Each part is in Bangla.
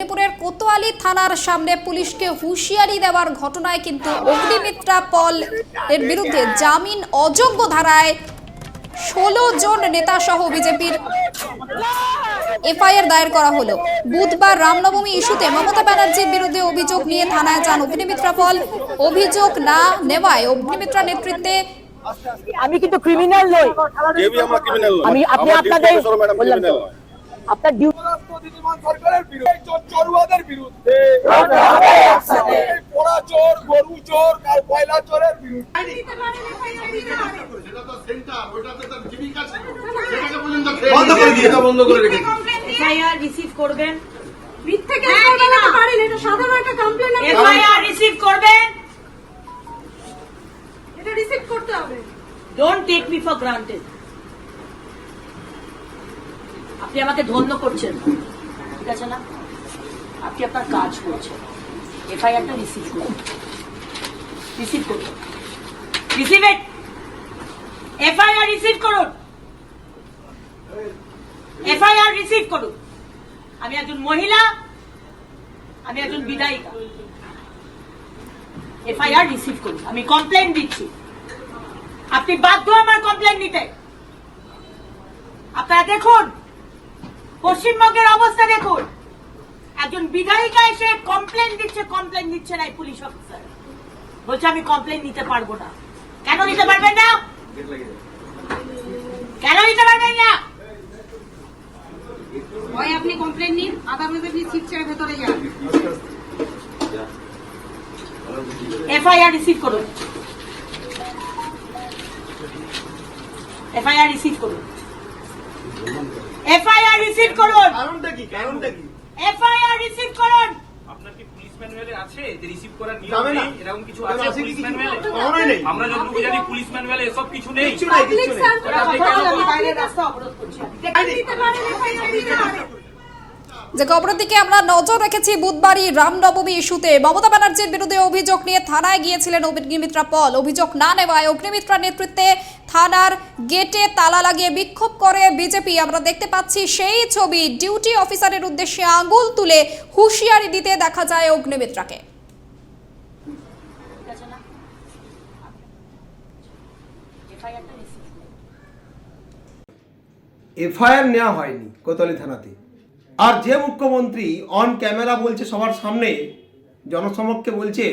মেদিনীপুরের কোতোয়ালি থানার সামনে পুলিশকে হুঁশিয়ারি দেওয়ার ঘটনায় কিন্তু অগ্নিমিত্রা পল এর বিরুদ্ধে জামিন অযোগ্য ধারায় ষোলো জন নেতা সহ বিজেপির এফআইআর দায়ের করা হলো। বুধবার রামনবমী ইস্যুতে মমতা ব্যানার্জির বিরুদ্ধে অভিযোগ নিয়ে থানায় যান অগ্নিমিত্রা পল। অভিযোগ না নেওয়ায় অগ্নিমিত্রা নেতৃত্বে আমি কিন্তু ক্রিমিনাল নই। আমি আপনি আপনাদের আপনার ডিউটি সরকারের বিরুদ্ধে বিরুদ্ধে। পোড়া চোর গরু চোর কার কয়লা চোরের বিরুদ্ধে। সেটা তো সেন্টার ওইটাতে তার জীবিকা ছিল। সেটাকে পর্যন্ত বন্ধ করে দিয়ে বন্ধ করে রেখেছি। এফআইআর রিসিভ করবেন। এফআইআর রিসিভ করবেন। এটা রিসিভ করতে হবে। Don't take me for granted আপনি আমাকে ধন্য করছেন। ঠিক আছে না? আপনি আপনার কাজ করছেন। এফআইআরটা রিসিভ করুন। রিসিভ করুন। রিসিভ ইট এফআইআর রিসিভ করুন! এফআইআর রিসিভ করুন। আমি একজন মহিলা, আমি একজন বিধায়িকা। এফআইআর রিসিভ করুন। আমি কমপ্লেন দিচ্ছি। আপনি বাধ্য আমার কমপ্লেন নিতে। আপনারা দেখুন। পশ্চিমবঙ্গের অবস্থা দেখুন। একজন বিধায়িকা এসে কমপ্লেন দিচ্ছে কমপ্লেন দিচ্ছে না পুলিশ অফিসার বলছে আমি কমপ্লেন নিতে পারব না। কেন নিতে পারবেন না? কেন নিতে পারবেন না? হয় আপনি কমপ্লেন নিন আদালতে আপনি শিবচের ভেতরে যান। এফআইআর রিসিভ করুন। এফআইআর রিসিভ করুন। এফআইআর রিসিভ করুন। কারণটা কি? কারণটা কি? এফআইআর রিসিভ করুন। আপনার কি পুলিশ ম্যানুয়ালে আছে? যে রিসিভ করার নিয়ম নেই এরকম কিছু ওখানে আছে পুলিশ ম্যানুয়ালে? কখনোই নেই। আমরা যতটুকু জানি পুলিশ ম্যানুয়ালে এসব কিছু নেই। কিছু নেই কিছু নেই। আপনি কেন বাইরের রাস্তা অবরোধ করছি দিতে পারেন এফআইআর দিতে পারেন যে খবরের দিকে আমরা নজর রেখেছি, বুধবারই রামনবমী ইস্যুতে মমতা ব্যানার্জির বিরুদ্ধে অভিযোগ নিয়ে থানায় গিয়েছিলেন অগ্নিমিত্রা পল। অভিযোগ না নেওয়ায় অগ্নিমিত্রা নেতৃত্বে থানার গেটে তালা লাগিয়ে বিক্ষোভ করে বিজেপি। আমরা দেখতে পাচ্ছি সেই ছবি ডিউটি অফিসারের উদ্দেশ্যে আঙুল তুলে হুঁশিয়ারি দিতে দেখা যায় অগ্নিমিত্রাকে। এফআইআর নেওয়া হয়নি কোতোয়ালি থানাতে। আর যে মুখ্যমন্ত্রী অন ক্যামেরা বলছে সবার সামনে, জনসমক্ষে বলছে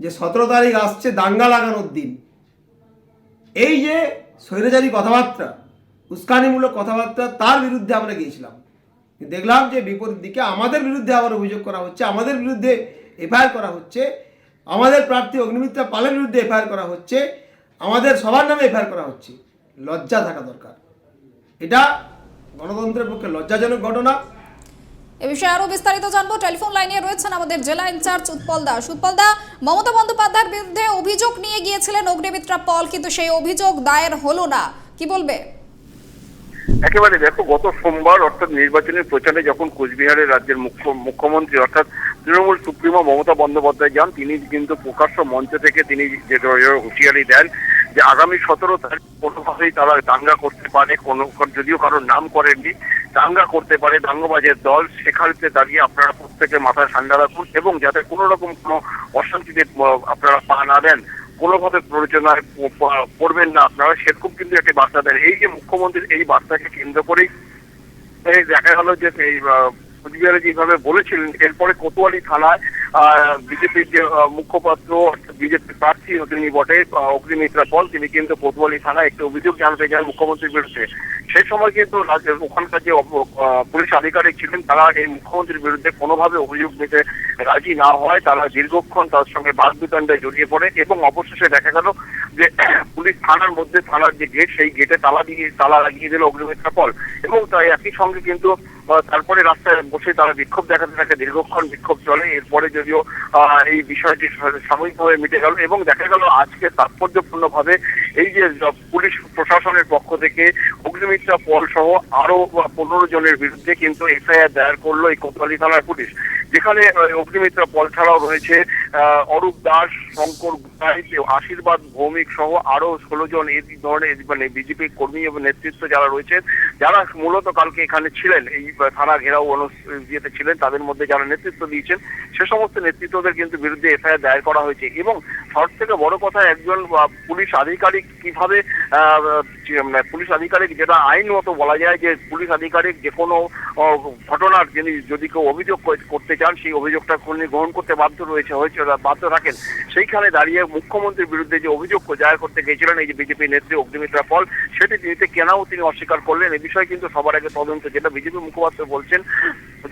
যে সতেরো তারিখ আসছে দাঙ্গা লাগানোর দিন। এই যে স্বৈরাচারী কথাবার্তা, উস্কানিমূলক কথাবার্তা, তার বিরুদ্ধে আমরা গিয়েছিলাম। দেখলাম যে বিপরীত দিকে আমাদের বিরুদ্ধে আবার অভিযোগ করা হচ্ছে, আমাদের বিরুদ্ধে এফআইআর করা হচ্ছে, আমাদের প্রার্থী অগ্নিমিত্রা পালের বিরুদ্ধে এফআইআর করা হচ্ছে, আমাদের সবার নামে এফআইআর করা হচ্ছে। লজ্জা থাকা দরকার। এটা গণতন্ত্রের পক্ষে লজ্জাজনক ঘটনা। এ বিষয়ে আরও বিস্তারিত জানব। টেলিফোন লাইনে রয়েছেন আমাদের জেলা ইনচার্জ উৎপল দাস উৎপল দা, মমতা বন্দ্যোপাধ্যায়ের বিরুদ্ধে অভিযোগ নিয়ে গিয়েছিলেন অগ্নিমিত্রা পল, কিন্তু সেই অভিযোগ দায়ের হলো না। কি বলবে? একেবারে দেখো, গত সোমবার অর্থাৎ নির্বাচনী প্রচারে যখন কোচবিহারের রাজ্যের মুখ্য, মুখ্যমন্ত্রী অর্থাৎ তৃণমূল সুপ্রিমো মমতা বন্দ্যোপাধ্যায় যান, তিনি কিন্তু প্রকাশ্য মঞ্চ থেকে তিনি যে হুঁশিয়ারি দেন যে আগামী সতেরো তারিখ কোনোভাবেই তারা দাঙ্গা করতে পারে, কোনো, যদিও কারোর নাম করেননি দাঙ্গা করতে পারে দাঙ্গবাজের দল সেখানে দাঁড়িয়ে আপনারা প্রত্যেকে মাথা ঠান্ডা রাখুন এবং যাতে কোনো রকম কোনো অশান্তিতে আপনারা পা না দেন। কোনোভাবে প্ররোচনায় পড়বেন না আপনারা। সেরকম কিন্তু একটি বার্তা দেন। এই যে মুখ্যমন্ত্রীর এই বার্তাকে কেন্দ্র করেই দেখা গেল যে এই কোচবিহারে যেভাবে বলেছিলেন, এরপরে কোতোয়ালি থানায় বিজেপির যে মুখপাত্র বিজেপি প্রার্থী তিনি বটে অগ্নিমিত্রা পল, তিনি কিন্তু কোতোয়ালি থানায় একটি অভিযোগ জানতে যান মুখ্যমন্ত্রীর বিরুদ্ধে। সেই সময় কিন্তু ওখানকার যে পুলিশ আধিকারিক ছিলেন, তারা এই মুখ্যমন্ত্রীর বিরুদ্ধে কোনোভাবে অভিযোগ নিতে রাজি না হয় তারা দীর্ঘক্ষণ তার সঙ্গে বাদ বিতণ্ডায় জড়িয়ে পড়ে এবং অবশেষে দেখা গেল যে পুলিশ থানার মধ্যে থানার যে গেট সেই গেটে তালা দিয়ে, তালা লাগিয়ে দিল অগ্নিমিত্রা পল এবং তাই একই সঙ্গে কিন্তু তারপরে রাস্তায় বসে তারা বিক্ষোভ দেখাতে থাকে, দীর্ঘক্ষণ বিক্ষোভ চলে। এরপরে যদিও এই বিষয়টি সাময়িকভাবে মিটে গেল এবং দেখা গেল আজকে তাৎপর্যপূর্ণ ভাবে এই যে পুলিশ প্রশাসনের পক্ষ থেকে অগ্নিমিত্রা পল সহ আরও পনেরো জনের বিরুদ্ধে কিন্তু এফআইআর দায়ের করল এই কোতোয়ালি থানার পুলিশ। যেখানে অগ্নিমিত্রা পল ছাড়াও রয়েছে অরূপ দাস শঙ্কর গুহাই আশীর্বাদ, ভৌমিক সহ আরও ষোলো জন এই ধরনের মানে বিজেপি কর্মী এবং নেতৃত্ব যারা রয়েছেন যারা মূলত কালকে এখানে ছিলেন, এই থানা ঘেরাও অনুষ্ঠিত ছিলেন, তাদের মধ্যে যারা নেতৃত্ব দিয়েছেন, সে সমস্ত নেতৃত্বদের কিন্তু বিরুদ্ধে এফআইআর দায়ের করা হয়েছে এবং সব থেকে বড় কথা একজন পুলিশ আধিকারিক কীভাবে মানে পুলিশ আধিকারিক যেটা আইনমতো বলা যায় যে পুলিশ আধিকারিক যে কোনো ঘটনার যিনি, যদি কেউ অভিযোগ করতে চান, সেই অভিযোগটা উনি গ্রহণ করতে বাধ্য রয়েছে, হয়েছে বাধ্য থাকেন। সেইখানে দাঁড়িয়ে মুখ্যমন্ত্রীর বিরুদ্ধে যে অভিযোগ দায়ের করতে গেছিলেন এই যে বিজেপি নেত্রী অগ্নিমিত্রা পল, সেটি নিতে কেনাও তিনি অস্বীকার করলেন। এ বিষয়ে কিন্তু সবার আগে তদন্ত যেটা বিজেপি মুখপাত্র বলছেন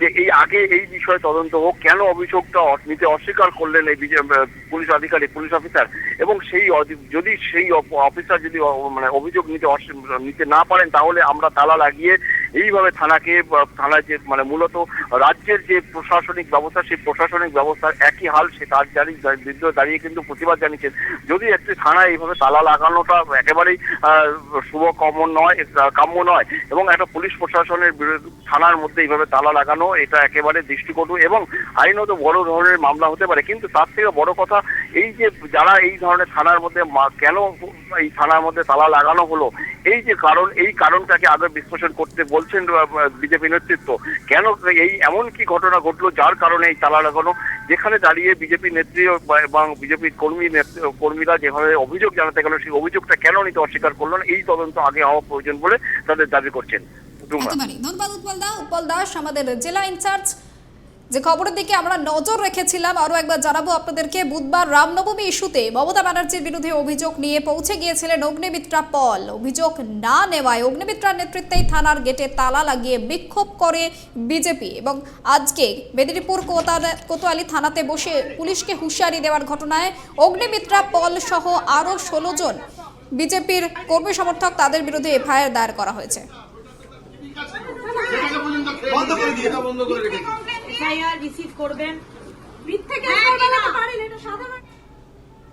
যে এই আগে এই বিষয়ে তদন্ত হোক, কেন অভিযোগটা নিতে অস্বীকার করলেন এই পুলিশ আধিকারিক, পুলিশ অফিসার? এবং সেই যদি সেই অফিসার যদি মানে অভিযোগ নিতে নিতে না পারেন, তাহলে আমরা তালা লাগিয়ে এইভাবে থানাকে থানায় যে মানে মূলত রাজ্যের যে প্রশাসনিক ব্যবস্থা, সেই প্রশাসনিক ব্যবস্থার একই হাল, সে তার জারি বিরুদ্ধে দাঁড়িয়ে কিন্তু প্রতিবাদ জানিয়েছেন। যদি একটি থানায় এইভাবে তালা লাগানোটা একেবারেই শুভ কাম্য নয় কাম্য নয়, এবং একটা পুলিশ প্রশাসনের বিরুদ্ধে থানার মধ্যে এইভাবে তালা লাগানো এটা একেবারে দৃষ্টিকটু এবং আইনত বড় ধরনের মামলা হতে পারে। কিন্তু তার থেকে বড় কথা এই যে যারা এই ধরনের থানার মধ্যে কেন এই থানার মধ্যে তালা লাগানো হলো? এই যে কারণ, এই কারণটাকে আগে বিশ্লেষণ করতে বলছেন বিজেপি নেতৃত্ব। কেন এই এমন কি ঘটনা ঘটলো যার কারণে এই তালা লাগানো? যেখানে দাঁড়িয়ে বিজেপি নেত্রী এবং বিজেপি কর্মী কর্মীরা যেভাবে অভিযোগ জানাতে গেল, সেই অভিযোগটা কেন নিতে অস্বীকার করল না? এই তদন্ত আগে হওয়া প্রয়োজন বলে তাদের দাবি করছেন। ধন্যবাদ, উৎপল দাস আমাদের জেলা ইনচার্জ যে খবরের দিকে আমরা নজর রেখেছিলাম, আরও একবার জানাব আপনাদেরকে, বুধবার রামনবমী ইস্যুতে মমতা ব্যানার্জির বিরুদ্ধে অভিযোগ নিয়ে পৌঁছে গিয়েছিলেন অগ্নিমিত্রা পল। অভিযোগ না নেওয়ায় অগ্নিমিত্রার নেতৃত্বেই থানার গেটে তালা লাগিয়ে বিক্ষোভ করে বিজেপি এবং আজকে মেদিনীপুর কোতোয়ালি থানাতে বসে পুলিশকে হুঁশিয়ারি দেওয়ার ঘটনায় অগ্নিমিত্রা পল সহ আরও ষোলো জন বিজেপির কর্মী সমর্থক তাদের বিরুদ্ধে এফআইআর দায়ের করা হয়েছে। বন্ধ করে দিয়ে বন্ধ করে এফআইআর রিসিভ করবেন। মিথ্যে হ্যাঁ, সাধারণ